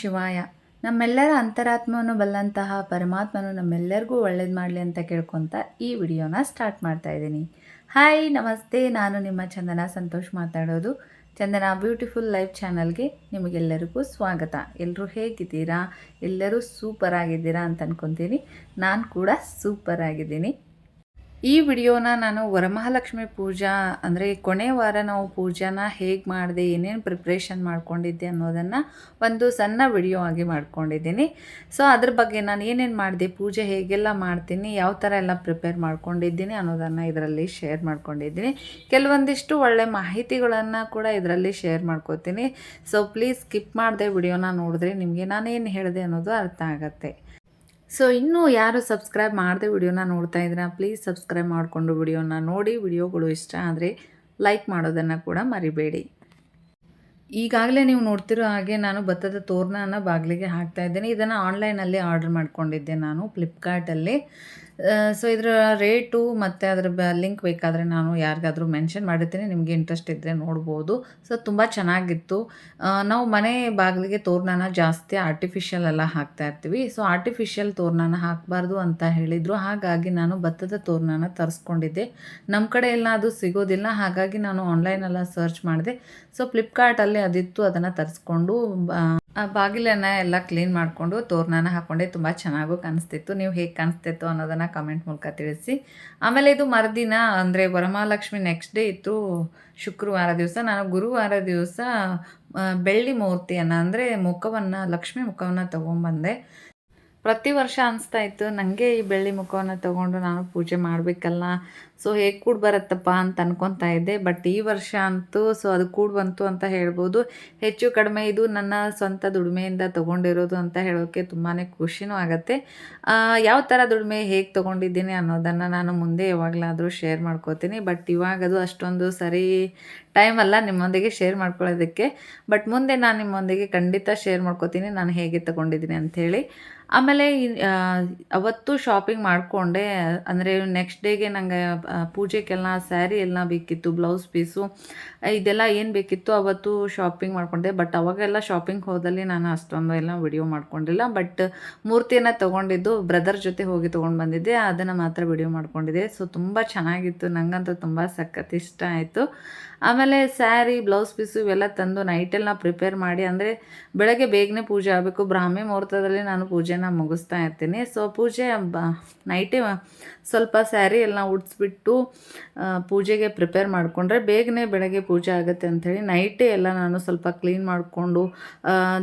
ಶಿವಾಯ. ನಮ್ಮೆಲ್ಲರ ಅಂತರಾತ್ಮವನ್ನು ಬಲ್ಲಂತಹ ಪರಮಾತ್ಮನು ನಮ್ಮೆಲ್ಲರಿಗೂ ಒಳ್ಳೇದು ಮಾಡಲಿ ಅಂತ ಕೇಳ್ಕೊತ ಈ ವಿಡಿಯೋನ ಸ್ಟಾರ್ಟ್ ಮಾಡ್ತಾ ಇದ್ದೀನಿ. ಹಾಯ್ ನಮಸ್ತೆ. ನಾನು ನಿಮ್ಮ ಚಂದನ ಸಂತೋಷ್ ಮಾತಾಡೋದು. ಚಂದನ ಬ್ಯೂಟಿಫುಲ್ ಲೈಫ್ ಚಾನಲ್ಗೆ ನಿಮಗೆಲ್ಲರಿಗೂ ಸ್ವಾಗತ. ಎಲ್ಲರೂ ಹೇಗಿದ್ದೀರಾ? ಎಲ್ಲರೂ ಸೂಪರ್ ಆಗಿದ್ದೀರಾ ಅಂತ ಅನ್ಕೊತೀನಿ. ನಾನು ಕೂಡ ಸೂಪರ್ ಆಗಿದ್ದೀನಿ. ಈ ವಿಡಿಯೋನ ನಾನು ವರಮಹಾಲಕ್ಷ್ಮಿ ಪೂಜಾ ಅಂದರೆ ಕೊನೆ ವಾರ ನಾವು ಪೂಜಾನ ಹೇಗೆ ಮಾಡಿದೆ, ಏನೇನು ಪ್ರಿಪ್ರೇಷನ್ ಮಾಡ್ಕೊಂಡಿದ್ದೆ ಅನ್ನೋದನ್ನು ಒಂದು ಸಣ್ಣ ವಿಡಿಯೋ ಆಗಿ ಮಾಡ್ಕೊಂಡಿದ್ದೀನಿ. ಸೊ ಅದ್ರ ಬಗ್ಗೆ ನಾನು ಏನೇನು ಮಾಡಿದೆ, ಪೂಜೆ ಹೇಗೆಲ್ಲ ಮಾಡ್ತೀನಿ, ಯಾವ ಥರ ಎಲ್ಲ ಪ್ರಿಪೇರ್ ಮಾಡ್ಕೊಂಡಿದ್ದೀನಿ ಅನ್ನೋದನ್ನು ಇದರಲ್ಲಿ ಶೇರ್ ಮಾಡ್ಕೊಂಡಿದ್ದೀನಿ. ಕೆಲವೊಂದಿಷ್ಟು ಒಳ್ಳೆ ಮಾಹಿತಿಗಳನ್ನು ಕೂಡ ಇದರಲ್ಲಿ ಶೇರ್ ಮಾಡ್ಕೋತೀನಿ. ಸೊ ಪ್ಲೀಸ್ ಸ್ಕಿಪ್ ಮಾಡಿದೆ ವಿಡಿಯೋನ ನೋಡಿದ್ರೆ ನಿಮಗೆ ನಾನೇನು ಹೇಳಿದೆ ಅನ್ನೋದು ಅರ್ಥ ಆಗುತ್ತೆ. ಸೊ ಇನ್ನೂ ಯಾರು ಸಬ್ಸ್ಕ್ರೈಬ್ ಮಾಡದೆ ವಿಡಿಯೋನ ನೋಡ್ತಾ ಇದ್ದೀರಾ ಪ್ಲೀಸ್ ಸಬ್ಸ್ಕ್ರೈಬ್ ಮಾಡಿಕೊಂಡು ವಿಡಿಯೋನ ನೋಡಿ. ವಿಡಿಯೋಗಳು ಇಷ್ಟ ಆದರೆ ಲೈಕ್ ಮಾಡೋದನ್ನು ಕೂಡ ಮರಿಬೇಡಿ. ಈಗಾಗಲೇ ನೀವು ನೋಡ್ತಿರೋ ಹಾಗೆ ನಾನು ಭತ್ತದ ತೋರಣನ ಬಾಗಿಲಿಗೆ ಹಾಕ್ತಾ ಇದ್ದೇನೆ. ಇದನ್ನು ಆನ್ಲೈನಲ್ಲಿ ಆರ್ಡರ್ ಮಾಡ್ಕೊಂಡಿದ್ದೆ ನಾನು ಫ್ಲಿಪ್ಕಾರ್ಟಲ್ಲಿ ಸೊ ಇದರ ರೇಟು ಮತ್ತು ಅದರ ಲಿಂಕ್ ಬೇಕಾದರೆ ನಾನು ಯಾರಿಗಾದರೂ ಮೆನ್ಷನ್ ಮಾಡಿರ್ತೀನಿ. ನಿಮಗೆ ಇಂಟ್ರೆಸ್ಟ್ ಇದ್ದರೆ ನೋಡ್ಬೋದು. ಸೊ ತುಂಬ ಚೆನ್ನಾಗಿತ್ತು. ನಾವು ಮನೆ ಬಾಗಿಲಿಗೆ ತೋರಣನ ಜಾಸ್ತಿ ಆರ್ಟಿಫಿಷಿಯಲ್ ಎಲ್ಲ ಹಾಕ್ತಾ ಇರ್ತೀವಿ. ಸೊ ಆರ್ಟಿಫಿಷಿಯಲ್ ತೋರಣನ ಹಾಕಬಾರ್ದು ಅಂತ ಹೇಳಿದರು. ಹಾಗಾಗಿ ನಾನು ಭತ್ತದ ತೋರಣನ ತರಿಸ್ಕೊಂಡಿದ್ದೆ. ನಮ್ಮ ಕಡೆ ಎಲ್ಲ ಅದು ಸಿಗೋದಿಲ್ಲ. ಹಾಗಾಗಿ ನಾನು ಆನ್ಲೈನೆಲ್ಲ ಸರ್ಚ್ ಮಾಡಿದೆ. ಸೊ ಫ್ಲಿಪ್ಕಾರ್ಟಲ್ಲಿ ಅದಿತ್ತು. ಅದನ್ನು ತರಿಸ್ಕೊಂಡು ಆ ಬಾಗಿಲನ್ನು ಎಲ್ಲ ಕ್ಲೀನ್ ಮಾಡಿಕೊಂಡು ತೋರಣನ ಹಾಕ್ಕೊಂಡೆ ತುಂಬ ಚೆನ್ನಾಗೂ ಕಾಣಿಸ್ತಿತ್ತು. ನೀವು ಹೇಗೆ ಕಾಣಿಸ್ತಿತ್ತು ಅನ್ನೋದನ್ನು ಕಮೆಂಟ್ ಮೂಲಕ ತಿಳಿಸಿ. ಆಮೇಲೆ ಇದು ಮರುದಿನ, ಅಂದರೆ ವರಮಹಾಲಕ್ಷ್ಮಿ ನೆಕ್ಸ್ಟ್ ಡೇ ಇತ್ತು ಶುಕ್ರವಾರ ದಿವಸ. ನಾನು ಗುರುವಾರ ದಿವಸ ಬೆಳ್ಳಿ ಮೂರ್ತಿಯನ್ನು, ಅಂದರೆ ಮುಖವನ್ನು, ಲಕ್ಷ್ಮಿ ಮುಖವನ್ನು ತೊಗೊಂಬಂದೆ. ಪ್ರತಿ ವರ್ಷ ಅನಿಸ್ತಾ ಇತ್ತು ನನಗೆ ಈ ಬೆಳ್ಳಿ ಮುಖವನ್ನು ತೊಗೊಂಡು ನಾನು ಪೂಜೆ ಮಾಡಬೇಕಲ್ಲ, ಸೊ ಹೇಗೆ ಕೂಡ ಬರುತ್ತಪ್ಪ? ಅಂತ ಅನ್ಕೊತಾ ಇದ್ದೆ. ಬಟ್ ಈ ವರ್ಷ ಅಂತೂ, ಸೊ ಅದು ಕೂಡ ಬಂತು ಅಂತ ಹೇಳ್ಬೋದು. ಹೆಚ್ಚು ಕಡಿಮೆ ಇದು ನನ್ನ ಸ್ವಂತ ದುಡಿಮೆಯಿಂದ ತೊಗೊಂಡಿರೋದು ಅಂತ ಹೇಳೋಕ್ಕೆ ತುಂಬಾ ಖುಷಿನೂ ಆಗುತ್ತೆ. ಯಾವ ಥರ ದುಡಿಮೆ, ಹೇಗೆ ತೊಗೊಂಡಿದ್ದೀನಿ ಅನ್ನೋದನ್ನು ನಾನು ಮುಂದೆ ಯಾವಾಗಲಾದರೂ ಶೇರ್ ಮಾಡ್ಕೋತೀನಿ. ಬಟ್ ಇವಾಗ ಅದು ಅಷ್ಟೊಂದು ಸರಿ ಟೈಮ್ ಅಲ್ಲ, ನಿಮ್ಮೊಂದಿಗೆ ಶೇರ್ ಮಾಡ್ಕೊಳ್ಳೋದಕ್ಕೆ. ಬಟ್ ಮುಂದೆ ನಾನು ನಿಮ್ಮೊಂದಿಗೆ ಖಂಡಿತ ಶೇರ್ ಮಾಡ್ಕೋತೀನಿ, ನಾನು ಹೇಗೆ ತಗೊಂಡಿದ್ದೀನಿ ಅಂಥೇಳಿ ಆಮೇಲೆ ಅವತ್ತು ಶಾಪಿಂಗ್ ಮಾಡಿಕೊಂಡೆ. ಅಂದರೆ ನೆಕ್ಸ್ಟ್ ಡೇಗೆ ನನಗೆ ಪೂಜೆಗೆಲ್ಲ ಸ್ಯಾರಿ ಎಲ್ಲ ಬೇಕಿತ್ತು ಬ್ಲೌಸ್ ಪೀಸು ಇದೆಲ್ಲ ಏನು ಬೇಕಿತ್ತು ಅವತ್ತು ಶಾಪಿಂಗ್ ಮಾಡಿಕೊಂಡೆ. ಬಟ್ ಅವಾಗೆಲ್ಲ ಶಾಪಿಂಗ್ ಹೋದಲ್ಲಿ ನಾನು ಅಷ್ಟೊಂದು ಎಲ್ಲ ವಿಡಿಯೋ ಮಾಡಿಕೊಂಡಿಲ್ಲ. ಬಟ್ ಮೂರ್ತಿಯನ್ನು ತೊಗೊಂಡಿದ್ದು ಬ್ರದರ್ ಜೊತೆ ಹೋಗಿ ತೊಗೊಂಡು ಬಂದಿದ್ದೆ. ಅದನ್ನು ಮಾತ್ರ ವಿಡಿಯೋ ಮಾಡಿಕೊಂಡಿದ್ದೆ. ಸೊ ತುಂಬ ಚೆನ್ನಾಗಿತ್ತು. ನನಗಂತೂ ತುಂಬ ಸಖತ್ ಇಷ್ಟ ಆಯಿತು. ಆಮೇಲೆ ಸ್ಯಾರಿ, ಬ್ಲೌಸ್ ಪೀಸು ಇವೆಲ್ಲ ತಂದು ನೈಟೆಲ್ಲ ಪ್ರಿಪೇರ್ ಮಾಡಿ, ಅಂದರೆ ಬೆಳಗ್ಗೆ ಬೇಗನೆ ಪೂಜೆ ಆಗಬೇಕು. ಬ್ರಾಹ್ಮಿ ಮುಹೂರ್ತದಲ್ಲಿ ನಾನು ಪೂಜೆನ ಮುಗಿಸ್ತಾ ಇರ್ತೀನಿ. ಸೊ ಪೂಜೆ ಬ ನೈಟೇ ಸ್ವಲ್ಪ ಸ್ಯಾರಿ ಎಲ್ಲ ಉಡ್ಸ್ಬಿಟ್ಟು ಪೂಜೆಗೆ ಪ್ರಿಪೇರ್ ಮಾಡಿಕೊಂಡ್ರೆ ಬೇಗನೆ ಬೆಳಗ್ಗೆ ಪೂಜೆ ಆಗುತ್ತೆ ಅಂಥೇಳಿ ನೈಟೇ ಎಲ್ಲ ನಾನು ಸ್ವಲ್ಪ ಕ್ಲೀನ್ ಮಾಡಿಕೊಂಡು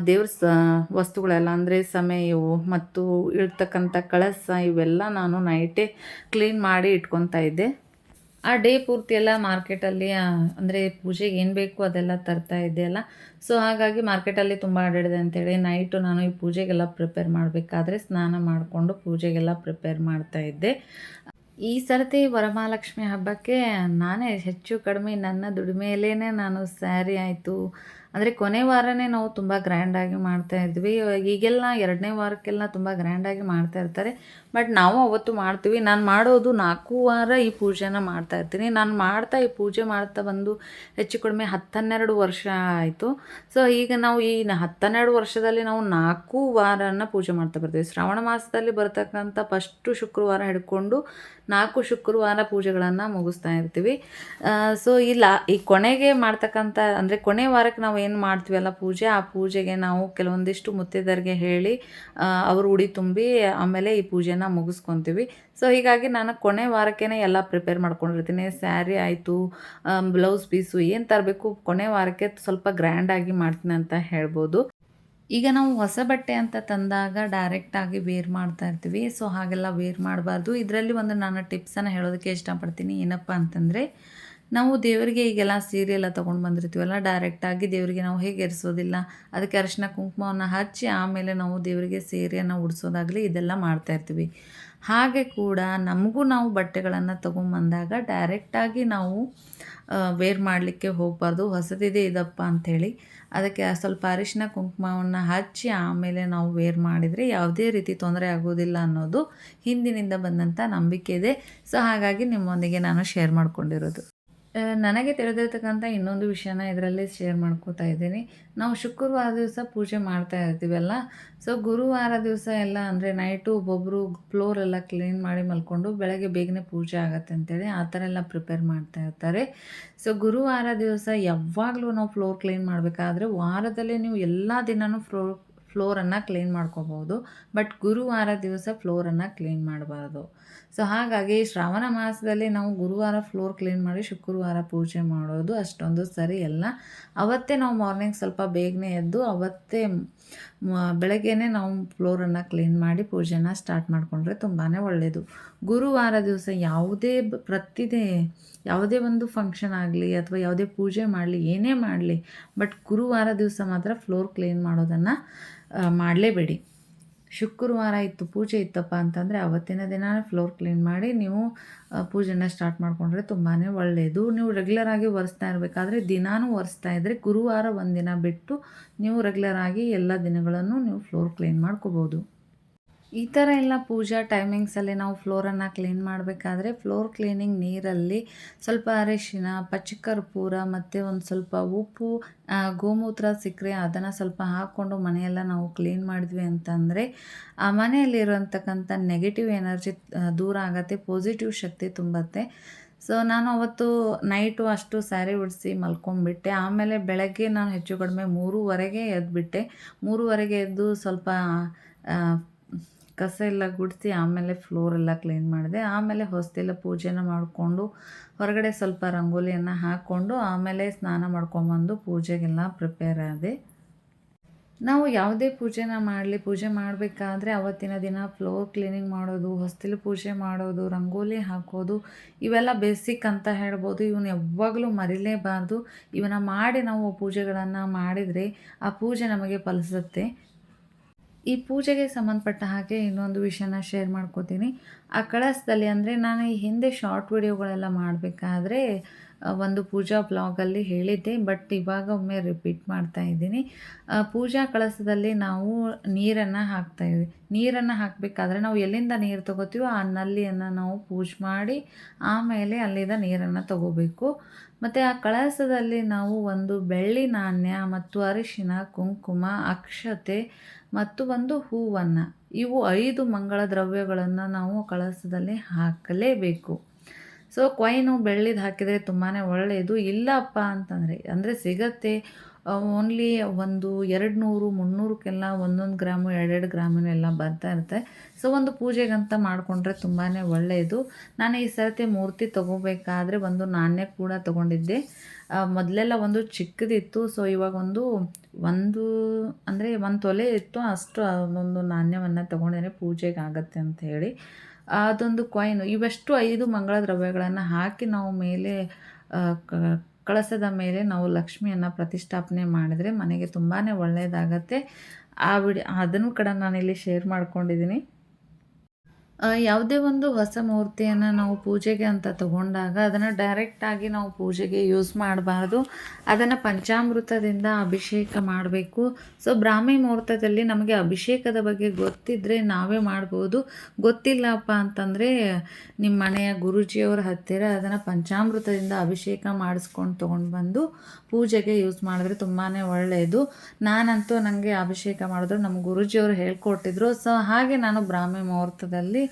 ದೇವ್ರ ಸ, ವಸ್ತುಗಳೆಲ್ಲ, ಅಂದರೆ ಸಮಯವು ಮತ್ತು ಇರ್ತಕ್ಕಂಥ ಕಳಸ ಇವೆಲ್ಲ ನಾನು ನೈಟೇ ಕ್ಲೀನ್ ಮಾಡಿ ಇಟ್ಕೊತಾ ಇದ್ದೆ. ಆ ಡೇ ಪೂರ್ತಿ ಎಲ್ಲ ಮಾರ್ಕೆಟಲ್ಲಿ ಅಂದರೆ ಪೂಜೆಗೆ ಏನು ಬೇಕು ಅದೆಲ್ಲ ತರ್ತಾ ಇದ್ದೆ ಅಲ್ಲ. ಸೊ ಹಾಗಾಗಿ ಮಾರ್ಕೆಟಲ್ಲಿ ತುಂಬ ಅಡ್ಡಾಡಿದೆ ಅಂತೇಳಿ ನೈಟು ನಾನು ಈ ಪೂಜೆಗೆಲ್ಲ ಪ್ರಿಪೇರ್ ಮಾಡಬೇಕಾದ್ರೆ ಸ್ನಾನ ಮಾಡಿಕೊಂಡು ಪೂಜೆಗೆಲ್ಲ ಪ್ರಿಪೇರ್ ಮಾಡ್ತಾ ಇದ್ದೆ. ಈ ಸರ್ತಿ ವರಮಹಾಲಕ್ಷ್ಮಿ ಹಬ್ಬಕ್ಕೆ ನಾನೇ ಹೆಚ್ಚು ಕಡಿಮೆ ನನ್ನ ದುಡಿಮೆಯಲ್ಲೇ ನಾನು ಸ್ಯಾರಿ ಆಯಿತು ಅಂದರೆ ಕೊನೆ ವಾರನೇ ನಾವು ತುಂಬ ಗ್ರ್ಯಾಂಡಾಗಿ ಮಾಡ್ತಾ ಇದ್ವಿ. ಈಗೆಲ್ಲ ಎರಡನೇ ವಾರಕ್ಕೆಲ್ಲ ತುಂಬ ಗ್ರ್ಯಾಂಡಾಗಿ ಮಾಡ್ತಾ ಇರ್ತಾರೆ. ಬಟ್ ನಾವು ಅವತ್ತು ಮಾಡ್ತೀವಿ. ನಾನು ಮಾಡೋದು ನಾಲ್ಕು ವಾರ ಈ ಪೂಜೆನ ಮಾಡ್ತಾ ಇರ್ತೀನಿ. ನಾನು ಮಾಡ್ತಾ ಈ ಪೂಜೆ ಮಾಡ್ತಾ ಬಂದು ಹೆಚ್ಚು ಕಡಿಮೆ ಹತ್ತನ್ನೆರಡು ವರ್ಷ ಆಯಿತು. ಸೊ ಈಗ ನಾವು ಈ ಹತ್ತನ್ನೆರಡು ವರ್ಷದಲ್ಲಿ ನಾವು ನಾಲ್ಕು ವಾರನ ಪೂಜೆ ಮಾಡ್ತಾ ಬರ್ತೀವಿ. ಶ್ರಾವಣ ಮಾಸದಲ್ಲಿ ಬರ್ತಕ್ಕಂಥ ಫಸ್ಟು ಶುಕ್ರವಾರ ಹಿಡ್ಕೊಂಡು ನಾಲ್ಕು ಶುಕ್ರವಾರ ಪೂಜೆಗಳನ್ನು ಮುಗಿಸ್ತಾ ಇರ್ತೀವಿ. ಸೊ ಇಲ್ಲ ಈ ಕೊನೆಗೆ ಮಾಡ್ತಕ್ಕಂಥ, ಅಂದರೆ ಕೊನೆ ವಾರಕ್ಕೆ ನಾವು ಏನು ಮಾಡ್ತೀವಲ್ಲ ಪೂಜೆ, ಆ ಪೂಜೆಗೆ ನಾವು ಕೆಲವೊಂದಿಷ್ಟು ಮುತ್ತೈದರಿಗೆ ಹೇಳಿ ಅವರು ಉಡಿ ತುಂಬಿ ಆಮೇಲೆ ಈ ಪೂಜೆನ ಮುಗಿಸ್ಕೊತೀವಿ. ಸೊ ಹೀಗಾಗಿ ನಾನು ಕೊನೆ ವಾರಕ್ಕೇ ಎಲ್ಲ ಪ್ರಿಪೇರ್ ಮಾಡ್ಕೊಂಡಿರ್ತೀನಿ. ಸ್ಯಾರಿ ಆಯಿತು ಬ್ಲೌಸ್ ಪೀಸು ಏನು ತರಬೇಕು ಕೊನೆ ವಾರಕ್ಕೆ ಸ್ವಲ್ಪ ಗ್ರ್ಯಾಂಡಾಗಿ ಮಾಡ್ತೀನಿ ಅಂತ ಹೇಳ್ಬೋದು. ಈಗ ನಾವು ಹೊಸ ಬಟ್ಟೆ ಅಂತ ತಂದಾಗ ಡೈರೆಕ್ಟಾಗಿ ವೇರ್ ಮಾಡ್ತಾ ಇರ್ತೀವಿ. ಸೊ ಹಾಗೆಲ್ಲ ವೇರ್ ಮಾಡಬಾರ್ದು. ಇದರಲ್ಲಿ ಒಂದು ನಾನು ಟಿಪ್ಸನ್ನು ಹೇಳೋದಕ್ಕೆ ಇಷ್ಟಪಡ್ತೀನಿ. ಏನಪ್ಪ ಅಂತಂದರೆ ನಾವು ದೇವರಿಗೆ ಈಗೆಲ್ಲ ಸೀರೆ ಎಲ್ಲ ತೊಗೊಂಡು ಬಂದಿರ್ತೀವಲ್ಲ ಡೈರೆಕ್ಟಾಗಿ ದೇವರಿಗೆ ನಾವು ಹೇಗೆ ಎರಿಸೋದಿಲ್ಲ. ಅದಕ್ಕೆ ಅರಿಶಿನ ಕುಂಕುಮವನ್ನು ಹಚ್ಚಿ ಆಮೇಲೆ ನಾವು ದೇವರಿಗೆ ಸೀರೆಯನ್ನು ಉಡಿಸೋದಾಗಲಿ ಇದೆಲ್ಲ ಮಾಡ್ತಾಯಿರ್ತೀವಿ ಹಾಗೆ ಕೂಡ ನಮಗೂ ನಾವು ಬಟ್ಟೆಗಳನ್ನು ತೊಗೊಂಬಂದಾಗ ಡೈರೆಕ್ಟಾಗಿ ನಾವು ವೇರ್ ಮಾಡಲಿಕ್ಕೆ ಹೋಗಬಾರ್ದು. ಹೊಸದಿದೆ ಇದಪ್ಪ ಅಂಥೇಳಿ. ಅದಕ್ಕೆ ಸ್ವಲ್ಪ ಅರಿಶಿನ ಕುಂಕುಮವನ್ನು ಹಚ್ಚಿ ಆಮೇಲೆ ನಾವು ವೇರ್ ಮಾಡಿದರೆ ಯಾವುದೇ ರೀತಿ ತೊಂದರೆ ಆಗೋದಿಲ್ಲ ಅನ್ನೋದು ಹಿಂದಿನಿಂದ ಬಂದಂಥ ನಂಬಿಕೆ ಇದೆ. ಸೊ ಹಾಗಾಗಿ ನಿಮ್ಮೊಂದಿಗೆ ನಾನು ಶೇರ್ ಮಾಡ್ಕೊಂಡಿರೋದು. ನನಗೆ ತಿಳಿದಿರ್ತಕ್ಕಂಥ ಇನ್ನೊಂದು ವಿಷಯನ ಇದರಲ್ಲಿ ಶೇರ್ ಮಾಡ್ಕೋತಾ ಇದ್ದೀನಿ. ನಾವು ಶುಕ್ರವಾರ ದಿವಸ ಪೂಜೆ ಮಾಡ್ತಾ ಇರ್ತೀವಲ್ಲ ಸೊ ಗುರುವಾರ ದಿವಸ ಎಲ್ಲ ಅಂದರೆ ನೈಟು ಒಬ್ಬೊಬ್ಬರು ಫ್ಲೋರ್ ಎಲ್ಲ ಕ್ಲೀನ್ ಮಾಡಿ ಮಲ್ಕೊಂಡು ಬೆಳಗ್ಗೆ ಬೇಗನೆ ಪೂಜೆ ಆಗುತ್ತೆ ಅಂತೇಳಿ ಆ ಥರ ಎಲ್ಲ ಪ್ರಿಪೇರ್ ಮಾಡ್ತಾ ಇರ್ತಾರೆ. ಸೊ ಗುರುವಾರ ದಿವಸ ಯಾವಾಗಲೂ ನಾವು ಫ್ಲೋರ್ ಕ್ಲೀನ್ ಮಾಡಬೇಕಾದ್ರೆ ವಾರದಲ್ಲಿ ನೀವು ಎಲ್ಲ ದಿನವೂ ಫ್ಲೋರ್ ಫ್ಲೋರನ್ನು ಕ್ಲೀನ್ ಮಾಡ್ಕೋಬೋದು. ಬಟ್ ಗುರುವಾರ ದಿವಸ ಫ್ಲೋರನ್ನು ಕ್ಲೀನ್ ಮಾಡಬಾರ್ದು. ಸೊ ಹಾಗಾಗಿ ಶ್ರಾವಣ ಮಾಸದಲ್ಲಿ ನಾವು ಗುರುವಾರ ಫ್ಲೋರ್ ಕ್ಲೀನ್ ಮಾಡಿ ಶುಕ್ರವಾರ ಪೂಜೆ ಮಾಡೋದು ಅಷ್ಟೊಂದು ಸರಿ ಅಲ್ಲ. ಅವತ್ತೇ ನಾವು ಮಾರ್ನಿಂಗ್ ಸ್ವಲ್ಪ ಬೇಗನೆ ಎದ್ದು ಅವತ್ತೇ ಬೆಳಗ್ಗೆನೇ ನಾವು ಫ್ಲೋರನ್ನು ಕ್ಲೀನ್ ಮಾಡಿ ಪೂಜೆನ ಸ್ಟಾರ್ಟ್ ಮಾಡಿಕೊಂಡ್ರೆ ತುಂಬಾ ಒಳ್ಳೆಯದು ಗುರುವಾರ ದಿವಸ ಯಾವುದೇ ಪ್ರತಿದೇ ಯಾವುದೇ ಒಂದು ಫಂಕ್ಷನ್ ಆಗಲಿ ಅಥವಾ ಯಾವುದೇ ಪೂಜೆ ಮಾಡಲಿ, ಏನೇ ಮಾಡಲಿ ಬಟ್ ಗುರುವಾರ ದಿವಸ ಮಾತ್ರ ಫ್ಲೋರ್ ಕ್ಲೀನ್ ಮಾಡೋದನ್ನು ಮಾಡಲೇಬೇಡಿ. ಶುಕ್ರವಾರ ಇತ್ತು, ಪೂಜೆ ಇತ್ತಪ್ಪ ಅಂತಂದರೆ ಅವತ್ತಿನ ದಿನ ಫ್ಲೋರ್ ಕ್ಲೀನ್ ಮಾಡಿ ನೀವು ಪೂಜೆನ ಸ್ಟಾರ್ಟ್ ಮಾಡಿಕೊಂಡ್ರೆ ತುಂಬಾ ಒಳ್ಳೆಯದು ನೀವು ರೆಗ್ಯುಲರ್ ಆಗಿ ಒರೆಸ್ತಾ ಇರಬೇಕಾದ್ರೆ ದಿನಾನೂ ಒರೆಸ್ತಾ ಇದ್ದರೆ ಗುರುವಾರ ಒಂದಿನ ಬಿಟ್ಟು ನೀವು ರೆಗ್ಯುಲರ್ ಆಗಿ ಎಲ್ಲ ದಿನಗಳನ್ನು ನೀವು ಫ್ಲೋರ್ ಕ್ಲೀನ್ ಮಾಡ್ಕೋಬೋದು. ಈ ಥರ ಎಲ್ಲ ಪೂಜಾ ಟೈಮಿಂಗ್ಸಲ್ಲಿ ನಾವು ಫ್ಲೋರನ್ನು ಕ್ಲೀನ್ ಮಾಡಬೇಕಾದ್ರೆ ಫ್ಲೋರ್ ಕ್ಲೀನಿಂಗ್ ನೀರಲ್ಲಿ ಸ್ವಲ್ಪ ಅರಿಶಿನ, ಪಚ್ಚಕರ್ಪೂರ ಮತ್ತು ಒಂದು ಸ್ವಲ್ಪ ಉಪ್ಪು ಗೋಮೂತ್ರ, ಸಿಕ್ಕರೆ ಅದನ್ನು ಸ್ವಲ್ಪ ಹಾಕ್ಕೊಂಡು ಮನೆಯೆಲ್ಲ ನಾವು ಕ್ಲೀನ್ ಮಾಡಿದ್ವಿ ಅಂತಂದರೆ, ಆ, ಮನೆಯಲ್ಲಿರುವಂತಕ್ಕಂಥ ನೆಗೆಟಿವ್ ಎನರ್ಜಿ ದೂರ ಆಗುತ್ತೆ, ಪಾಸಿಟಿವ್ ಶಕ್ತಿ ತುಂಬತ್ತೆ. ಸೊ, ನಾನು ಅವತ್ತು ನೈಟು ಅಷ್ಟು ಸ್ಯಾರಿ ಉಡಿಸಿ ಮಲ್ಕೊಂಡ್ಬಿಟ್ಟೆ ಆಮೇಲೆ ಬೆಳಗ್ಗೆ ನಾನು ಹೆಚ್ಚು ಕಡಿಮೆ ಮೂರುವರೆಗೆ ಎದ್ದುಬಿಟ್ಟೆ ಮೂರುವರೆಗೆ ಎದ್ದು ಸ್ವಲ್ಪ ಕಸ ಎಲ್ಲ ಗುಡಿಸಿ ಆಮೇಲೆ ಫ್ಲೋರ್ ಎಲ್ಲ ಕ್ಲೀನ್ ಮಾಡಿದೆ. ಆಮೇಲೆ ಹೊಸ್ತಿಲ್ಲ ಪೂಜೆನ ಮಾಡಿಕೊಂಡು ಹೊರಗಡೆ ಸ್ವಲ್ಪ ರಂಗೋಲಿಯನ್ನು ಹಾಕ್ಕೊಂಡು ಆಮೇಲೆ ಸ್ನಾನ ಮಾಡ್ಕೊಂಬಂದು ಪೂಜೆಗೆಲ್ಲ ಪ್ರಿಪೇರ್ ಆದೆ. ನಾವು ಯಾವುದೇ ಪೂಜೆನ ಮಾಡಲಿ, ಪೂಜೆ ಮಾಡಬೇಕಾದ್ರೆ ಅವತ್ತಿನ ದಿನ ಫ್ಲೋರ್ ಕ್ಲೀನಿಂಗ್ ಮಾಡೋದು ಹೊಸ್ತಿಲು ಪೂಜೆ ಮಾಡೋದು, ರಂಗೋಲಿ ಹಾಕೋದು, ಇವೆಲ್ಲ ಬೇಸಿಕ್ ಅಂತ ಹೇಳ್ಬೋದು. ಇವನ್ನ ಯಾವಾಗಲೂ ಮರಿಲೇಬಾರ್ದು. ಇವನ್ನ ಮಾಡಿ ನಾವು ಪೂಜೆಗಳನ್ನು ಮಾಡಿದರೆ ಆ ಪೂಜೆ ನಮಗೆ ಫಲಿಸುತ್ತೆ. ಈ ಪೂಜೆಗೆ ಸಂಬಂಧಪಟ್ಟ ಹಾಗೆ ಇನ್ನೊಂದು ವಿಷಯನ ಶೇರ್ ಮಾಡ್ಕೋತೀನಿ. ಆ ಕಳಸದಲ್ಲಿ ಅಂದರೆ ನಾನು ಈ ಹಿಂದೆ ಶಾರ್ಟ್ ವಿಡಿಯೋಗಳೆಲ್ಲ ಮಾಡಬೇಕಾದ್ರೆ ಒಂದು ಪೂಜಾ ಬ್ಲಾಗಲ್ಲಿ ಹೇಳಿದ್ದೆ ಬಟ್ ಇವಾಗ ಒಮ್ಮೆ ರಿಪೀಟ್ ಮಾಡ್ತಾ ಇದ್ದೀನಿ. ಪೂಜಾ ಕಳಸದಲ್ಲಿ ನಾವು ನೀರನ್ನು ಹಾಕ್ತಾಯಿದ್ವಿ ನೀರನ್ನು ಹಾಕಬೇಕಾದ್ರೆ ನಾವು ಎಲ್ಲಿಂದ ನೀರು ತಗೋತೀವೋ ಆ ನಲ್ಲಿಯನ್ನು ನಾವು ಪೂಜೆ ಮಾಡಿ ಆಮೇಲೆ ಅಲ್ಲಿಂದ ನೀರನ್ನು ತಗೋಬೇಕು. ಮತ್ತು ಆ ಕಳಸದಲ್ಲಿ ನಾವು ಒಂದು ಬೆಳ್ಳಿ ನಾಣ್ಯ ಮತ್ತು ಅರಿಶಿನ, ಕುಂಕುಮ, ಅಕ್ಷತೆ ಮತ್ತು ಒಂದು ಹೂವನ್ನು. ಇವು ಐದು ಮಂಗಳ ದ್ರವ್ಯಗಳನ್ನು ನಾವು ಕಳಸದಲ್ಲಿ ಹಾಕಲೇಬೇಕು. ಸೊ ಕೊಯ್ನು ಬೆಳ್ಳಿದು ಹಾಕಿದರೆ ತುಂಬಾ ಒಳ್ಳೆಯದು ಇಲ್ಲಪ್ಪ ಅಂತಂದರೆ, ಅಂದರೆ ಸಿಗತ್ತೆ ಓನ್ಲಿ ಒಂದು ಎರಡು ನೂರು, ಮುನ್ನೂರಕ್ಕೆಲ್ಲ ಒಂದೊಂದು ಗ್ರಾಮು, ಎರಡೆರಡು ಗ್ರಾಮಿನೆಲ್ಲ ಬರ್ತಾ ಇರುತ್ತೆ. ಸೊ ಒಂದು ಪೂಜೆಗಂತ ಮಾಡಿಕೊಂಡ್ರೆ ತುಂಬಾ ಒಳ್ಳೆಯದು. ನಾನು ಈ ಸರ್ತಿ ಮೂರ್ತಿ ತೊಗೋಬೇಕಾದ್ರೆ ಒಂದು ನಾಣ್ಯ ಕೂಡ ತೊಗೊಂಡಿದ್ದೆ. ಮೊದಲೆಲ್ಲ ಒಂದು ಚಿಕ್ಕದಿತ್ತು. ಸೊ ಇವಾಗ ಒಂದು ಒಂದು ಅಂದರೆ ಒಂದು ತೊಲೆ ಇತ್ತು. ಅಷ್ಟು ಅದೊಂದು ನಾಣ್ಯವನ್ನು ತೊಗೊಂಡಿದ್ರೆ ಪೂಜೆಗೆ ಆಗತ್ತೆ ಅಂತ ಹೇಳಿ. ಅದೊಂದು ಕಾಯಿನು ಇವಷ್ಟು ಐದು ಮಂಗಳ ದ್ರವ್ಯಗಳನ್ನು ಹಾಕಿ ನಾವು ಮೇಲೆ ಕಳಸದ ಮೇಲೆ ನಾವು ಲಕ್ಷ್ಮಿಯನ್ನು ಪ್ರತಿಷ್ಠಾಪನೆ ಮಾಡಿದರೆ ಮನೆಗೆ ತುಂಬಾ ಒಳ್ಳೆಯದಾಗತ್ತೆ ಆ ವಿಡಿ, ಅದನ್ನು ಕೂಡ ನಾನಿಲ್ಲಿ ಶೇರ್ ಮಾಡ್ಕೊಂಡಿದ್ದೀನಿ ಯಾವುದೇ ಒಂದು ಹೊಸ ಮೂರ್ತಿಯನ್ನು ನಾವು ಪೂಜೆಗೆ ಅಂತ ತಗೊಂಡಾಗ ಅದನ್ನು ಡೈರೆಕ್ಟಾಗಿ ನಾವು ಪೂಜೆಗೆ ಯೂಸ್ ಮಾಡಬಾರ್ದು. ಅದನ್ನು ಪಂಚಾಮೃತದಿಂದ ಅಭಿಷೇಕ ಮಾಡಬೇಕು. ಸೊ ಬ್ರಾಹ್ಮಿ ಮುಹೂರ್ತದಲ್ಲಿ ನಮಗೆ ಅಭಿಷೇಕದ ಬಗ್ಗೆ ಗೊತ್ತಿದ್ದರೆ ನಾವೇ ಮಾಡ್ಬೋದು. ಗೊತ್ತಿಲ್ಲಪ್ಪ ಅಂತಂದರೆ ನಿಮ್ಮ ಮನೆಯ ಗುರುಜಿಯವ್ರ ಹತ್ತಿರ ಅದನ್ನು ಪಂಚಾಮೃತದಿಂದ ಅಭಿಷೇಕ ಮಾಡಿಸ್ಕೊಂಡು ತೊಗೊಂಡು ಬಂದು ಪೂಜೆಗೆ ಯೂಸ್ ಮಾಡಿದ್ರೆ ತುಂಬಾ ಒಳ್ಳೆಯದು ನಾನಂತೂ ನನಗೆ ಅಭಿಷೇಕ ಮಾಡಿದ್ರು. ನಮ್ಮ ಗುರುಜಿಯವರು ಹೇಳ್ಕೊಟ್ಟಿದ್ರು. ಸೊ ಹಾಗೆ ನಾನು ಬ್ರಾಹ್ಮಿ ಮುಹೂರ್ತದಲ್ಲಿ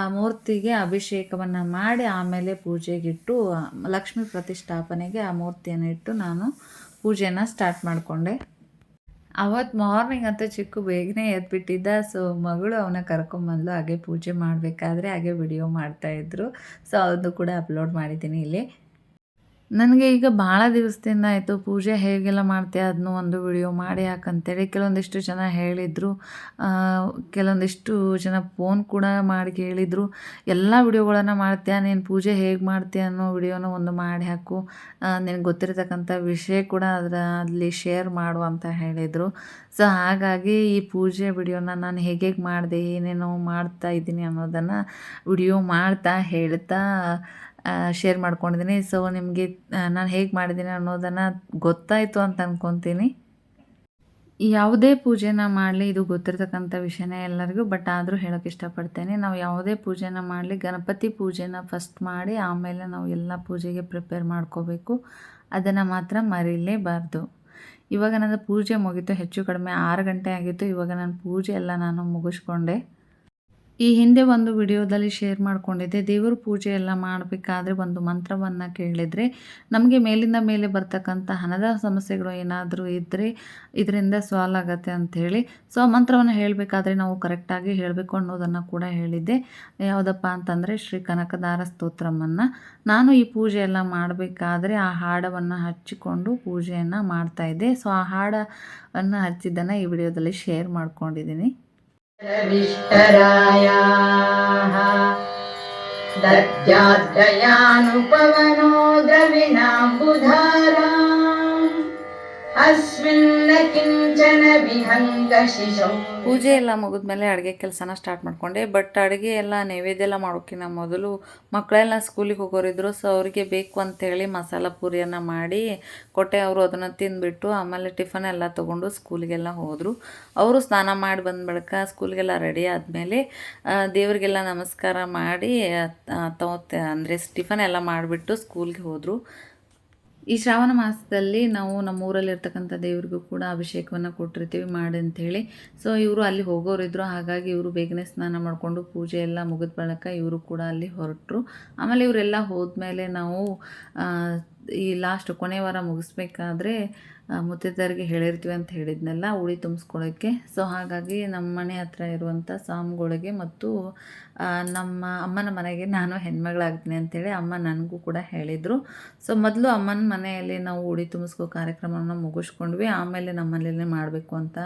ಆ ಮೂರ್ತಿಗೆ ಅಭಿಷೇಕವನ್ನು ಮಾಡಿ ಆಮೇಲೆ ಪೂಜೆಗಿಟ್ಟು ಲಕ್ಷ್ಮೀ ಪ್ರತಿಷ್ಠಾಪನೆಗೆ ಆ ಮೂರ್ತಿಯನ್ನು ಇಟ್ಟು ನಾನು ಪೂಜೆನ ಸ್ಟಾರ್ಟ್ ಮಾಡಿಕೊಂಡೆ. ಅವತ್ತು ಮಾರ್ನಿಂಗ್ ಅಂತ ಚಿಕ್ಕ ಬೇಗನೆ ಎದ್ಬಿಟ್ಟಿದ್ದ. ಸೊ ಮಗಳು ಅವನ ಕರ್ಕೊಂಬಂದ್ಲು ಹಾಗೆ ಪೂಜೆ ಮಾಡಬೇಕಾದ್ರೆ ಹಾಗೆ ವಿಡಿಯೋ ಮಾಡ್ತಾಯಿದ್ರು ಸೊ ಅದು ಕೂಡ ಅಪ್ಲೋಡ್ ಮಾಡಿದ್ದೀನಿ ಇಲ್ಲಿ. ನನಗೆ ಈಗ ಭಾಳ ದಿವಸದಿಂದ ಆಯಿತು, ಪೂಜೆ ಹೇಗೆಲ್ಲ ಮಾಡ್ತೀಯ ಅದನ್ನು ಒಂದು ವಿಡಿಯೋ ಮಾಡಿ ಹಾಕಂತೇಳಿ ಕೆಲವೊಂದಿಷ್ಟು ಜನ ಹೇಳಿದರು. ಕೆಲವೊಂದಿಷ್ಟು ಜನ ಫೋನ್ ಕೂಡ ಮಾಡಿ ಕೇಳಿದರು. ಎಲ್ಲ ವಿಡಿಯೋಗಳನ್ನು ಮಾಡ್ತೀಯ, ನೀನು ಪೂಜೆ ಹೇಗೆ ಮಾಡ್ತೀಯ ಅನ್ನೋ ವಿಡಿಯೋನ ಒಂದು ಮಾಡಿ ಹಾಕು. ನಿನಗೆ ಗೊತ್ತಿರತಕ್ಕಂಥ ವಿಷಯ ಕೂಡ ಅದರ, ಅಲ್ಲಿ ಶೇರ್ ಮಾಡು ಅಂತ ಹೇಳಿದರು. ಸೊ ಹಾಗಾಗಿ ಈ ಪೂಜೆ ವಿಡಿಯೋನ ನಾನು ಹೇಗೆ ಮಾಡಿದೆ, ಏನೇನೋ ಮಾಡ್ತಾ ಇದ್ದೀನಿ ಅನ್ನೋದನ್ನು ವಿಡಿಯೋ ಮಾಡ್ತಾ ಹೇಳ್ತಾ ಶೇರ್ ಮಾಡ್ಕೊಂಡಿದ್ದೀನಿ. ಸೊ ನಿಮಗೆ ನಾನು ಹೇಗೆ ಮಾಡಿದ್ದೀನಿ ಅನ್ನೋದನ್ನು ಗೊತ್ತಾಯಿತು ಅಂತ ಅಂದ್ಕೊತೀನಿ ಯಾವುದೇ ಪೂಜೆನ ಮಾಡಲಿ, ಇದು ಗೊತ್ತಿರತಕ್ಕಂಥ ವಿಷಯನೇ ಎಲ್ಲರಿಗೂ ಬಟ್ ಆದರೂ ಹೇಳೋಕ್ಕೆ ಇಷ್ಟಪಡ್ತೇನೆ. ನಾವು ಯಾವುದೇ ಪೂಜೆನ ಮಾಡಲಿ, ಗಣಪತಿ ಪೂಜೆನ ಫಸ್ಟ್ ಮಾಡಿ, ಆಮೇಲೆ ನಾವು ಎಲ್ಲ ಪೂಜೆಗೆ ಪ್ರಿಪೇರ್ ಮಾಡ್ಕೋಬೇಕು. ಅದನ್ನು ಮಾತ್ರ ಮರೀಲೇಬಾರ್ದು. ಇವಾಗ ನನ್ನ ಪೂಜೆ ಮುಗೀತು, ಹೆಚ್ಚು ಕಡಿಮೆ ಆರು ಗಂಟೆ ಆಗಿತ್ತು. ಇವಾಗ ನಾನು ಪೂಜೆ ಎಲ್ಲ ನಾನು ಮುಗಿಸ್ಕೊಂಡೆ. ಈ ಹಿಂದೆ ಒಂದು ವಿಡಿಯೋದಲ್ಲಿ ಶೇರ್ ಮಾಡಿಕೊಂಡಿದ್ದೆ, ದೇವರ ಪೂಜೆ ಎಲ್ಲ ಮಾಡಬೇಕಾದ್ರೆ ಒಂದು ಮಂತ್ರವನ್ನು ಕೇಳಿದರೆ, ನಮಗೆ ಮೇಲಿಂದ ಮೇಲೆ ಬರ್ತಕ್ಕಂಥ ಹಣದ ಸಮಸ್ಯೆಗಳು ಏನಾದರೂ ಇದ್ದರೆ ಇದರಿಂದ ಸಾಲ್ವ್ ಆಗುತ್ತೆ ಅಂಥೇಳಿ ಸೊ ಆ ಮಂತ್ರವನ್ನು ಹೇಳಬೇಕಾದ್ರೆ ನಾವು ಕರೆಕ್ಟಾಗಿ ಹೇಳಬೇಕು ಅನ್ನೋದನ್ನು ಕೂಡ ಹೇಳಿದ್ದೆ. ಯಾವುದಪ್ಪ ಅಂತಂದರೆ ಶ್ರೀ ಕನಕದಾರ ಸ್ತೋತ್ರಮನ್ನು ನಾನು ಈ ಪೂಜೆ ಎಲ್ಲ ಮಾಡಬೇಕಾದ್ರೆ ಆ ಹಾಡವನ್ನು ಹಚ್ಚಿಕೊಂಡು ಪೂಜೆಯನ್ನು ಮಾಡ್ತಾಯಿದ್ದೆ ಸೊ ಆ ಹಾಡನ್ನು ಹಚ್ಚಿದ್ದನ್ನು ಈ ವಿಡಿಯೋದಲ್ಲಿ ಶೇರ್ ಮಾಡ್ಕೊಂಡಿದ್ದೀನಿ. विष्टरायाः। दत्याद्रयानुपवनो द्रविणाम्बुधारा ಪೂಜೆ ಎಲ್ಲ ಮುಗಿದ್ಮೇಲೆ ಅಡುಗೆ ಕೆಲಸನ ಸ್ಟಾರ್ಟ್ ಮಾಡಿಕೊಂಡೆ. ಬಟ್ ಅಡುಗೆ ಎಲ್ಲ ನೈವೇದ್ಯ ಎಲ್ಲ ಮಾಡೋಕ್ಕಿಂತ ಮೊದಲು ಮಕ್ಕಳೆಲ್ಲ ಸ್ಕೂಲಿಗೆ ಹೋಗೋರಿದ್ರು ಸೊ ಅವರಿಗೆ ಬೇಕು ಅಂತೇಳಿ ಮಸಾಲ ಪೂರಿಯನ್ನು ಮಾಡಿ ಕೊಟ್ಟೆ. ಅವರು ಅದನ್ನು ತಿಂದುಬಿಟ್ಟು ಆಮೇಲೆ ಟಿಫನ್ ಎಲ್ಲ ತೊಗೊಂಡು ಸ್ಕೂಲಿಗೆಲ್ಲ ಹೋದರು. ಅವರು ಸ್ನಾನ ಮಾಡಿ ಬಂದ ಬಳಿಕ ಸ್ಕೂಲಿಗೆಲ್ಲ ರೆಡಿ ಆದಮೇಲೆ ದೇವರಿಗೆಲ್ಲ ನಮಸ್ಕಾರ ಮಾಡಿ ತಗೋತ ಅಂದರೆ ಟಿಫನ್ ಎಲ್ಲ ಮಾಡಿಬಿಟ್ಟು ಸ್ಕೂಲ್ಗೆ ಹೋದರು. ಈ ಶ್ರಾವಣ ಮಾಸದಲ್ಲಿ ನಾವು ನಮ್ಮ ಊರಲ್ಲಿರ್ತಕ್ಕಂಥ ದೇವ್ರಿಗೂ ಕೂಡ ಅಭಿಷೇಕವನ್ನು ಕೊಟ್ಟಿರ್ತೀವಿ ಮಾಡಿ ಅಂಥೇಳಿ ಸೊ ಇವರು ಅಲ್ಲಿ ಹೋಗೋರಿದ್ರು. ಹಾಗಾಗಿ ಇವರು ಬೇಗನೆ ಸ್ನಾನ ಮಾಡಿಕೊಂಡು ಪೂಜೆ ಎಲ್ಲ ಮುಗಿದ ಬಳಿಕ ಇವರು ಕೂಡ ಅಲ್ಲಿ ಹೊರಟರು. ಆಮೇಲೆ ಇವರೆಲ್ಲ ಹೋದ್ಮೇಲೆ ನಾವು ಈ ಲಾಸ್ಟ್ ಕೊನೆ ವಾರ ಮುಗಿಸ್ಬೇಕಾದ್ರೆ ಆ, ಮುತ್ತೈದೆಯರಿಗೆ ಹೇಳಿರ್ತೀವಿ ಅಂತ ಹೇಳಿದ್ನಲ್ಲ ಉಳಿ ತುಂಬಿಸ್ಕೊಳ್ಳೋಕ್ಕೆ ಸೊ ಹಾಗಾಗಿ ನಮ್ಮ ಮನೆ ಹತ್ರ ಇರುವಂಥ ಸ್ವಾಮಿಗಳಿಗೆ ಮತ್ತು ನಮ್ಮ ಅಮ್ಮನ ಮನೆಗೆ ನಾನು ಹೆಣ್ಮಗಳಾಗ್ತೀನಿ ಅಂತೇಳಿ ಅಮ್ಮ ನನಗೂ ಕೂಡ ಹೇಳಿದರು. ಸೊ ಮೊದಲು ಅಮ್ಮನ ಮನೆಯಲ್ಲಿ ನಾವು ಉಡಿ ತುಂಬಿಸ್ಕೋ ಕಾರ್ಯಕ್ರಮವನ್ನು ಮುಗಿಸ್ಕೊಂಡ್ವಿ. ಆಮೇಲೆ ನಮ್ಮ ಮನೆಯಲ್ಲೇ ಮಾಡಬೇಕು ಅಂತ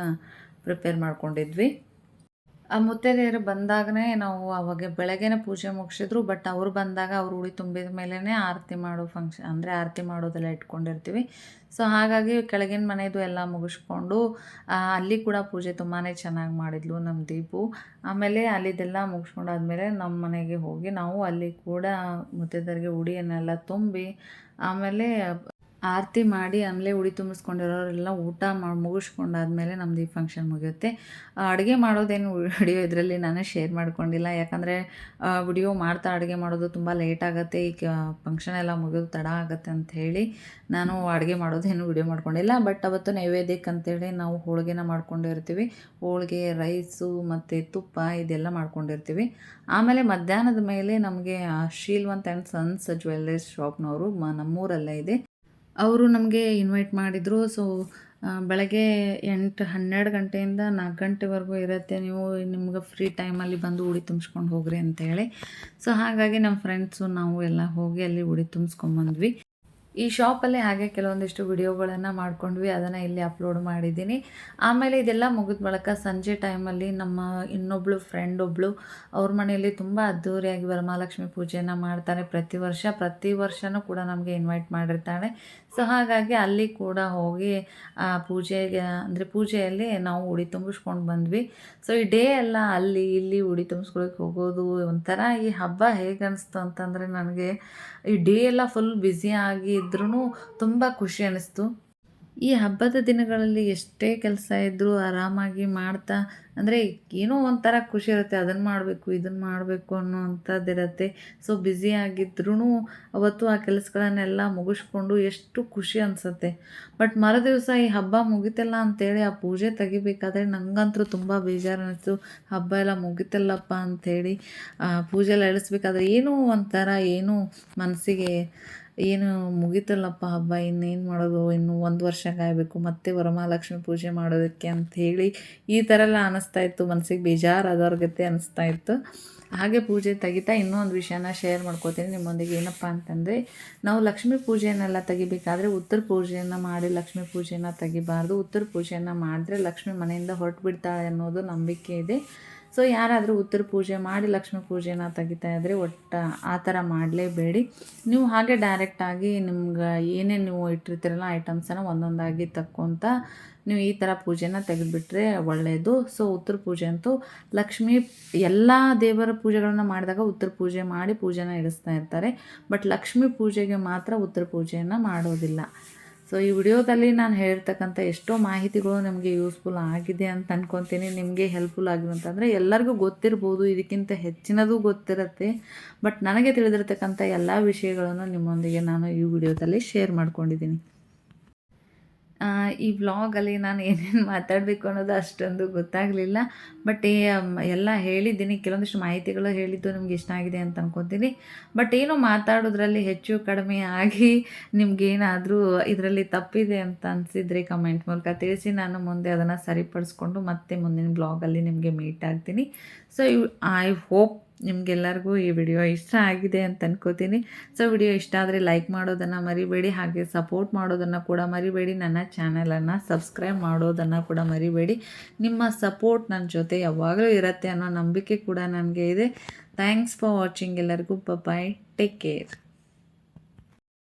ಪ್ರಿಪೇರ್ ಮಾಡ್ಕೊಂಡಿದ್ವಿ. ಆ ಮುತ್ತೈದೆಯರು ಬಂದಾಗನೇ ನಾವು ಅವಾಗ ಬೆಳಗ್ಗೆನೇ ಪೂಜೆ ಮುಗಿಸಿದ್ರು ಬಟ್ ಅವ್ರು ಬಂದಾಗ ಅವ್ರು ಉಡಿ ತುಂಬಿದ ಮೇಲೇ ಆರತಿ ಮಾಡೋ ಫಂಕ್ಷನ್ ಅಂದರೆ ಆರತಿ ಮಾಡೋದೆಲ್ಲ ಇಟ್ಕೊಂಡಿರ್ತೀವಿ. ಸೊ ಹಾಗಾಗಿ ಕೆಳಗಿನ ಮನೆಯದು ಎಲ್ಲ ಮುಗಿಸ್ಕೊಂಡು ಅಲ್ಲಿ ಕೂಡ ಪೂಜೆ ತುಂಬಾ ಚೆನ್ನಾಗಿ ಮಾಡಿದ್ಲು ನಮ್ಮ ದೀಪು. ಆಮೇಲೆ ಅಲ್ಲಿದೆಲ್ಲ ಮುಗಿಸ್ಕೊಂಡಾದ್ಮೇಲೆ ನಮ್ಮ ಮನೆಗೆ ಹೋಗಿ ನಾವು ಅಲ್ಲಿ ಕೂಡ ಮುತ್ತೈದೆಯರಿಗೆ ಉಡಿಯನ್ನೆಲ್ಲ ತುಂಬಿ, ಆಮೇಲೆ ಆರತಿ ಮಾಡಿ ಆಮೇಲೆ ಉಡಿ ತುಂಬಿಸ್ಕೊಂಡಿರೋರೆಲ್ಲ ಊಟ ಮಾಡಿ ಮುಗಿಸ್ಕೊಂಡಾದ್ಮೇಲೆ ನಮ್ದು ಈ ಫಂಕ್ಷನ್ ಮುಗಿಯುತ್ತೆ. ಅಡುಗೆ ಮಾಡೋದೇನು ವಿಡಿಯೋ ಇದರಲ್ಲಿ ನಾನು ಶೇರ್ ಮಾಡ್ಕೊಂಡಿಲ್ಲ. ಯಾಕಂದರೆ ವಿಡಿಯೋ ಮಾಡ್ತಾ ಅಡುಗೆ ಮಾಡೋದು ತುಂಬ ಲೇಟ್ ಆಗುತ್ತೆ. ಈ ಫಂಕ್ಷನ್ ಎಲ್ಲ ಮುಗಿಯೋದು ತಡ ಆಗುತ್ತೆ ಅಂತ ಹೇಳಿ ನಾನು ಅಡುಗೆ ಮಾಡೋದೇನು ವಿಡಿಯೋ ಮಾಡ್ಕೊಂಡಿಲ್ಲ. ಬಟ್ ಅವತ್ತು ನೈವೇದ್ಯಕ್ಕೆ ಅಂತೇಳಿ ನಾವು ಹೋಳಿಗೆನ ಮಾಡ್ಕೊಂಡಿರ್ತೀವಿ. ಹೋಳಿಗೆ, ರೈಸು ಮತ್ತು ತುಪ್ಪ ಇದೆಲ್ಲ ಮಾಡ್ಕೊಂಡಿರ್ತೀವಿ. ಆಮೇಲೆ ಮಧ್ಯಾಹ್ನದ ಮೇಲೆ ನಮಗೆ ಶೀಲ್ವಂತ್ ಆ್ಯಂಡ್ ಸನ್ಸ್ ಜ್ಯುವೆಲ್ಲರಿ ಶಾಪ್ನವರು ಮ, ನಮ್ಮೂರಲ್ಲೇ ಇದೆ. ಅವರು ನಮಗೆ ಇನ್ವೈಟ್ ಮಾಡಿದರು. ಸೊ ಬೆಳಗ್ಗೆ ಎಂಟು, ಹನ್ನೆರಡು ಗಂಟೆಯಿಂದ ನಾಲ್ಕು ಗಂಟೆವರೆಗೂ ಇರುತ್ತೆ. ನೀವು ನಿಮ್ಗೆ ಫ್ರೀ ಟೈಮಲ್ಲಿ ಬಂದು ಉಡಿ ತುಂಬಿಸ್ಕೊಂಡು ಹೋಗ್ರಿ ಅಂತೇಳಿ. ಸೊ ಹಾಗಾಗಿ ನಮ್ಮ ಫ್ರೆಂಡ್ಸು ನಾವು ಎಲ್ಲ ಹೋಗಿ ಅಲ್ಲಿ ಉಡಿ ತುಂಬಿಸ್ಕೊಂಬಂದ್ವಿ ಈ ಶಾಪಲ್ಲಿ ಹಾಗೆ ಕೆಲವೊಂದಿಷ್ಟು ವಿಡಿಯೋಗಳನ್ನು ಮಾಡ್ಕೊಂಡ್ವಿ, ಅದನ್ನು ಇಲ್ಲಿ ಅಪ್ಲೋಡ್ ಮಾಡಿದ್ದೀನಿ. ಆಮೇಲೆ ಇದೆಲ್ಲ ಮುಗಿದ ಬಳಿಕ ಸಂಜೆ ಟೈಮಲ್ಲಿ ನಮ್ಮ ಇನ್ನೊಬ್ಳು ಫ್ರೆಂಡ್ ಒಬ್ಳು ಅವ್ರ ಮನೆಯಲ್ಲಿ ತುಂಬ ಅದ್ಧೂರಿಯಾಗಿ ವರಮಹಾಲಕ್ಷ್ಮಿ ಪೂಜೆಯನ್ನು ಮಾಡ್ತಾರೆ ಪ್ರತಿ ವರ್ಷ. ಪ್ರತಿ ವರ್ಷನೂ ಕೂಡ ನಮಗೆ ಇನ್ವೈಟ್ ಮಾಡಿರ್ತಾಳೆ. ಸೊ ಹಾಗಾಗಿ ಅಲ್ಲಿ ಕೂಡ ಹೋಗಿ, ಆ, ಪೂಜೆಗೆ, ಅಂದರೆ ಪೂಜೆಯಲ್ಲಿ ನಾವು ಉಡಿ ತುಂಬಿಸ್ಕೊಂಡು ಬಂದ್ವಿ. ಸೊ ಈ ಡೇ ಎಲ್ಲ ಅಲ್ಲಿ ಇಲ್ಲಿ ಉಡಿ ತುಂಬಿಸ್ಕೊಳಕ್ಕೆ ಹೋಗೋದು ಒಂಥರ ಈ ಹಬ್ಬ ಹೇಗೆ ಅನಿಸ್ತು ಅಂತಂದರೆ ನನಗೆ ಈ ಡೇ ಎಲ್ಲ ಫುಲ್ ಬ್ಯುಸಿ ಆಗಿ ಇದ್ರೂ ತುಂಬ ಖುಷಿ ಅನ್ನಿಸ್ತು ಈ ಹಬ್ಬದ ದಿನಗಳಲ್ಲಿ ಎಷ್ಟೇ ಕೆಲಸ ಇದ್ದರೂ ಆರಾಮಾಗಿ ಮಾಡ್ತಾ, ಅಂದರೆ ಏನೋ ಒಂಥರ ಖುಷಿ ಇರುತ್ತೆ ಅದನ್ನು ಮಾಡಬೇಕು ಇದನ್ನು ಮಾಡಬೇಕು ಅನ್ನೋವಂಥದ್ದಿರುತ್ತೆ. ಸೊ ಬ್ಯುಸಿ ಆಗಿದ್ರೂ ಅವತ್ತು ಆ ಕೆಲಸಗಳನ್ನೆಲ್ಲ ಮುಗಿಸ್ಕೊಂಡು ಎಷ್ಟು ಖುಷಿ ಅನಿಸುತ್ತೆ. ಬಟ್ ಮರುದಿವಸ ಈ ಹಬ್ಬ ಮುಗಿತಲ್ಲ ಅಂತೇಳಿ ಆ ಪೂಜೆ ತೆಗಿಬೇಕಾದ್ರೆ ನನಗಂತೂ ತುಂಬ ಬೇಜಾರು ಅನ್ನಿಸ್ತು ಹಬ್ಬ ಎಲ್ಲ ಮುಗಿತಲ್ಲಪ್ಪ ಅಂಥೇಳಿ, ಆ ಪೂಜೆ ಎಲ್ಲ ಇಳಿಸ್ಬೇಕಾದ್ರೆ ಏನೋ ಒಂಥರ, ಏನೂ ಮನಸ್ಸಿಗೆ ಏನು ಮುಗೀತಲ್ಲಪ್ಪ ಹಬ್ಬ, ಇನ್ನೇನು ಮಾಡೋದು? ಇನ್ನು ಒಂದು ವರ್ಷ ಕಾಯಬೇಕು, ಮತ್ತೆ ವರಮಹಾಲಕ್ಷ್ಮಿ ಪೂಜೆ ಮಾಡೋದಕ್ಕೆ ಅಂತ ಹೇಳಿ ಈ ಥರ ಎಲ್ಲ ಅನ್ನಿಸ್ತಾ ಇತ್ತು. ಮನಸ್ಸಿಗೆ ಬೇಜಾರಾದವ್ರ ಗತೆ ಅನ್ನಿಸ್ತಾ ಇತ್ತು. ಹಾಗೆ ಪೂಜೆ ತೆಗಿತಾ ಇನ್ನೊಂದು ವಿಷಯನ ಶೇರ್ ಮಾಡ್ಕೋತೀನಿ ನಿಮ್ಮೊಂದಿಗೆ. ಏನಪ್ಪ ಅಂತಂದರೆ, ನಾವು ಲಕ್ಷ್ಮೀ ಪೂಜೆಯನ್ನೆಲ್ಲ ತೆಗಿಬೇಕಾದ್ರೆ ಉತ್ತರ ಪೂಜೆಯನ್ನು ಮಾಡಿ ಲಕ್ಷ್ಮೀ ಪೂಜೆನ ತೆಗಿಬಾರ್ದು. ಉತ್ತರ ಪೂಜೆಯನ್ನು ಮಾಡಿದ್ರೆ ಲಕ್ಷ್ಮಿ ಮನೆಯಿಂದ ಹೊರಟು ಬಿಡ್ತಾಳೆ ಅನ್ನೋದು ನಂಬಿಕೆ ಇದೆ. ಸೊ ಯಾರಾದರೂ ಉತ್ತರ ಪೂಜೆ ಮಾಡಿ ಲಕ್ಷ್ಮಿ ಪೂಜೆನ ತೆಗಿತಾ ಇದ್ದರೆ ಒಟ್ಟು ಆ ಥರ ಮಾಡಲೇಬೇಡಿ. ನೀವು ಹಾಗೆ ಡೈರೆಕ್ಟಾಗಿ ನಿಮ್ಗೆ ಏನೇನು ನೀವು ಇಟ್ಟಿರ್ತೀರಲ್ಲ ಐಟಮ್ಸನ್ನು ಒಂದೊಂದಾಗಿ ತಕ್ಕೊಂತ ನೀವು ಈ ಥರ ಪೂಜೆನ ತೆಗೆದುಬಿಟ್ರೆ ಒಳ್ಳೆಯದು ಸೊ ಉತ್ತರ ಪೂಜೆ ಅಂತೂ ಲಕ್ಷ್ಮಿ ಎಲ್ಲ ದೇವರ ಪೂಜೆಗಳನ್ನು ಮಾಡಿದಾಗ ಉತ್ತರ ಪೂಜೆ ಮಾಡಿ ಪೂಜೆನ ಇಡಿಸ್ತಾ ಇರ್ತಾರೆ. ಬಟ್ ಲಕ್ಷ್ಮೀ ಪೂಜೆಗೆ ಮಾತ್ರ ಉತ್ತರ ಪೂಜೆಯನ್ನು ಮಾಡೋದಿಲ್ಲ. ಸೊ ಈ ವಿಡಿಯೋದಲ್ಲಿ ನಾನು ಹೇಳಿರ್ತಕ್ಕಂಥ ಎಷ್ಟೋ ಮಾಹಿತಿಗಳು ನಿಮಗೆ ಯೂಸ್ಫುಲ್ ಆಗಿದೆ ಅಂತ ಅಂದ್ಕೊತೀನಿ ನಿಮಗೆ ಹೆಲ್ಪ್ಫುಲ್ ಆಗಿದೆ ಅಂತಂದರೆ ಎಲ್ಲರಿಗೂ ಗೊತ್ತಿರ್ಬೋದು, ಇದಕ್ಕಿಂತ ಹೆಚ್ಚಿನದು ಗೊತ್ತಿರುತ್ತೆ. ಬಟ್ ನನಗೆ ತಿಳಿದಿರ್ತಕ್ಕಂಥ ಎಲ್ಲ ವಿಷಯಗಳನ್ನು ನಿಮ್ಮೊಂದಿಗೆ ನಾನು ಈ ವಿಡಿಯೋದಲ್ಲಿ ಶೇರ್ ಮಾಡ್ಕೊಂಡಿದ್ದೀನಿ. ಈ ವ್ಲಾಗಲ್ಲಿ ನಾನು ಏನೇನು ಮಾತಾಡಬೇಕು ಅನ್ನೋದು ಅಷ್ಟೊಂದು ಗೊತ್ತಾಗಲಿಲ್ಲ. ಬಟ್ ಎಲ್ಲ ಹೇಳಿದ್ದೀನಿ. ಕೆಲವೊಂದಿಷ್ಟು ಮಾಹಿತಿಗಳು ಹೇಳಿದ್ದು ನಿಮ್ಗೆ ಇಷ್ಟ ಆಗಿದೆ ಅಂತ ಅನ್ಕೊತೀನಿ. ಬಟ್ ಏನೋ ಮಾತಾಡೋದ್ರಲ್ಲಿ ಹೆಚ್ಚು ಕಡಿಮೆ ಆಗಿ ನಿಮಗೇನಾದರೂ ಇದರಲ್ಲಿ ತಪ್ಪಿದೆ ಅಂತ ಅನಿಸಿದ್ರೆ ಕಮೆಂಟ್ ಮೂಲಕ ತಿಳಿಸಿ. ನಾನು ಮುಂದೆ ಅದನ್ನು ಸರಿಪಡಿಸ್ಕೊಂಡು ಮತ್ತೆ ಮುಂದಿನ ಬ್ಲಾಗಲ್ಲಿ ನಿಮಗೆ ಮೀಟ್ ಆಗ್ತೀನಿ. ಸೊ ಐ ಹೋಪ್ ನಿಮಗೆಲ್ಲರಿಗೂ ಈ ವಿಡಿಯೋ ಇಷ್ಟ ಆಗಿದೆ ಅಂತ ಅನ್ಕೋತೀನಿ. ಸೊ ವಿಡಿಯೋ ಇಷ್ಟ ಆದರೆ ಲೈಕ್ ಮಾಡೋದನ್ನು ಮರಿಬೇಡಿ. ಹಾಗೆ ಸಪೋರ್ಟ್ ಮಾಡೋದನ್ನು ಕೂಡ ಮರಿಬೇಡಿ. ನನ್ನ ಚಾನಲನ್ನು ಸಬ್ಸ್ಕ್ರೈಬ್ ಮಾಡೋದನ್ನು ಕೂಡ ಮರಿಬೇಡಿ. ನಿಮ್ಮ ಸಪೋರ್ಟ್ ನನ್ನ ಜೊತೆ ಯಾವಾಗಲೂ ಇರುತ್ತೆ ಅನ್ನೋ ನಂಬಿಕೆ ಕೂಡ ನನಗೆ ಇದೆ. ಥ್ಯಾಂಕ್ಸ್ ಫಾರ್ ವಾಚಿಂಗ್ ಎಲ್ಲರಿಗೂ ಬಾಯ್ ಟೇಕ್ ಕೇರ್